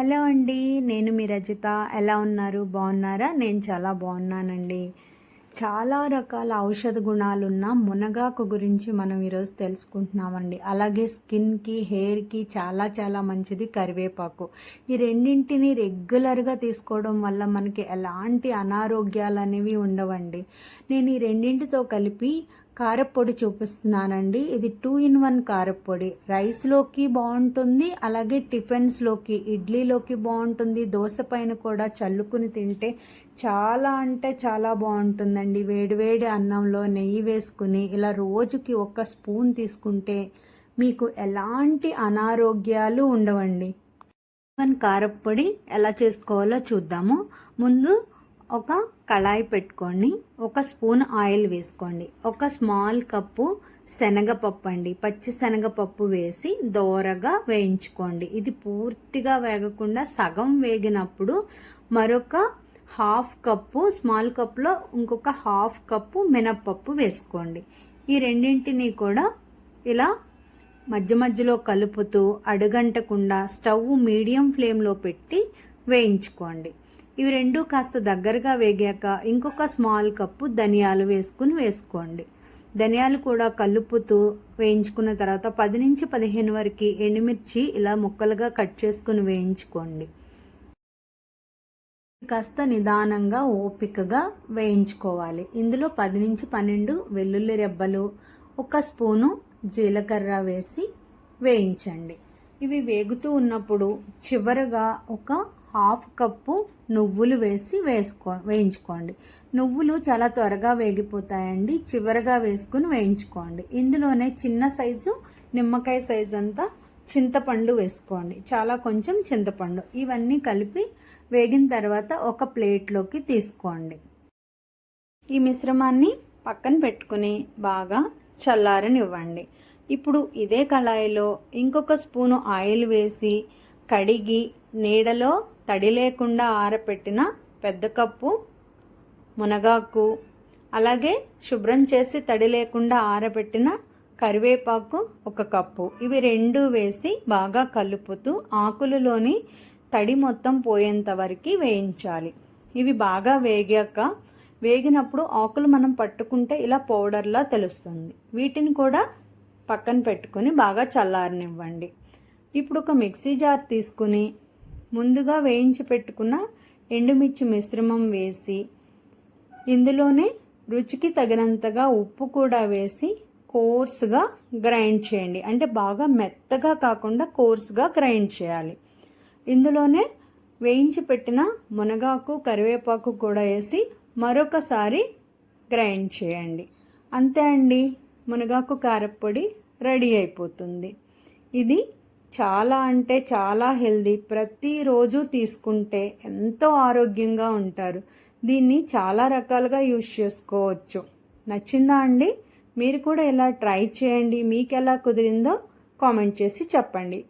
Hello అండి నేను మీ రజిత. ఎలా ఉన్నారు? బాగున్నారా? నేను చాలా బాగున్నానండి. చాలా రకాల ఔషధ గుణాలున్న మునగాకు గురించి మనం ఈరోజు తెలుసుకుంటున్నామండి. అలాగే స్కిన్కి హెయిర్కి చాలా చాలా మంచిది కరివేపాకు. ఈ రెండింటిని రెగ్యులర్గా తీసుకోవడం వల్ల మనకి ఎలాంటి అనారోగ్యాలు అనేవి ఉండవండి. నేను ఈ రెండింటితో కలిపి కారప్పొడి చూపిస్తున్నానండి. ఇది టూ ఇన్ వన్ కారప్పొడి రైస్లోకి బాగుంటుంది అలాగే టిఫిన్స్లోకి ఇడ్లీలోకి బాగుంటుంది. దోశ పైన కూడా చల్లుకుని తింటే చాలా అంటే చాలా బాగుంటుందండి. వేడివేడి అన్నంలో నెయ్యి వేసుకుని ఇలా రోజుకి ఒక స్పూన్ తీసుకుంటే మీకు ఎలాంటి అనారోగ్యాలు ఉండవండి. వన్ కారప్పొడి ఎలా చేసుకోవాలో చూద్దాము. ముందు ఒక కళాయి పెట్టుకోండి. ఒక స్పూన్ ఆయిల్ వేసుకోండి. ఒక స్మాల్ కప్పు శనగపప్పు అండి. పచ్చి శనగపప్పు వేసి దోరగా వేయించుకోండి. ఇది పూర్తిగా వేగకుండా సగం వేగినప్పుడు మరొక హాఫ్ కప్పు స్మాల్ కప్లో ఇంకొక హాఫ్ కప్పు మినప్పప్పు వేసుకోండి. ఈ రెండింటిని కూడా ఇలా మధ్య మధ్యలో కలుపుతూ అడుగంటకుండా స్టవ్ మీడియం ఫ్లేమ్లో పెట్టి వేయించుకోండి. ఇవి రెండు కాస్త దగ్గరగా వేగాక ఇంకొక స్మాల్ కప్పు ధనియాలు వేసుకుని వేసుకోండి. ధనియాలు కూడా కలుపుతూ వేయించుకున్న తర్వాత పది నుంచి పదిహేను వరకు ఎండుమిర్చి ఇలా ముక్కలుగా కట్ చేసుకుని వేయించుకోండి. కాస్త నిదానంగా ఓపికగా వేయించుకోవాలి. ఇందులో పది నుంచి పన్నెండు వెల్లుల్లి రెబ్బలు ఒక స్పూను జీలకర్ర వేసి వేయించండి. ఇవి వేగుతూ ఉన్నప్పుడు చివరగా ఒక హాఫ్ కప్పు నువ్వులు వేసి వేసుకో వేయించుకోండి. నువ్వులు చాలా త్వరగా వేగిపోతాయండి. చివరగా వేసుకుని వేయించుకోండి. ఇందులోనే చిన్న సైజు నిమ్మకాయ సైజు అంతా చింతపండు వేసుకోండి. చాలా కొంచెం చింతపండు. ఇవన్నీ కలిపి వేగిన తర్వాత ఒక ప్లేట్లోకి తీసుకోండి. ఈ మిశ్రమాన్ని పక్కన పెట్టుకుని బాగా చల్లారనివ్వండి. ఇప్పుడు ఇదే కళాయిలో ఇంకొక స్పూను ఆయిల్ వేసి కడిగి నీడలో తడి లేకుండా ఆరపెట్టిన పెద్ద కప్పు మునగాకు అలాగే శుభ్రం చేసి తడి లేకుండా ఆరబెట్టిన కరివేపాకు ఒక కప్పు. ఇవి రెండు వేసి బాగా కలుపుతూ ఆకులలోని తడి మొత్తం పోయేంత వరకు వేయించాలి. ఇవి బాగా వేగాక వేగినప్పుడు ఆకులు మనం పట్టుకుంటే ఇలా పౌడర్లా తెలుస్తుంది. వీటిని కూడా పక్కన పెట్టుకొని బాగా చల్లారనివ్వండి. ఇప్పుడు ఒక మిక్సీ జార్ తీసుకుని ముందుగా వేయించి పెట్టుకున్న ఎండుమిర్చి మిశ్రమం వేసి ఇందులోనే రుచికి తగినంతగా ఉప్పు కూడా వేసి కోర్సుగా గ్రైండ్ చేయండి. అంటే బాగా మెత్తగా కాకుండా కోర్సుగా గ్రైండ్ చేయాలి. ఇందులోనే వేయించి పెట్టిన మునగాకు కరివేపాకు కూడా వేసి మరొకసారి గ్రైండ్ చేయండి. అంతే అండి. మునగాకు కారపొడి రెడీ అయిపోతుంది. ఇది చాలా అంటే చాలా హెల్దీ. ప్రతిరోజు తీసుకుంటే ఎంతో ఆరోగ్యంగా ఉంటారు. దీన్ని చాలా రకాలుగా యూజ్ చేసుకోవచ్చు. నచ్చిందా అండి? మీరు కూడా ఇలా ట్రై చేయండి. మీకు ఎలా కుదిరిందో కామెంట్ చేసి చెప్పండి.